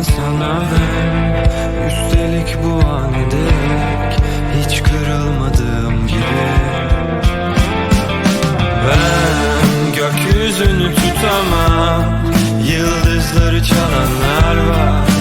Kırgınım sana ben Üstelik bu an dek Hiç kırılmadığım gibi. Ben gökyüzünü tutamam. Yıldızları çalanlar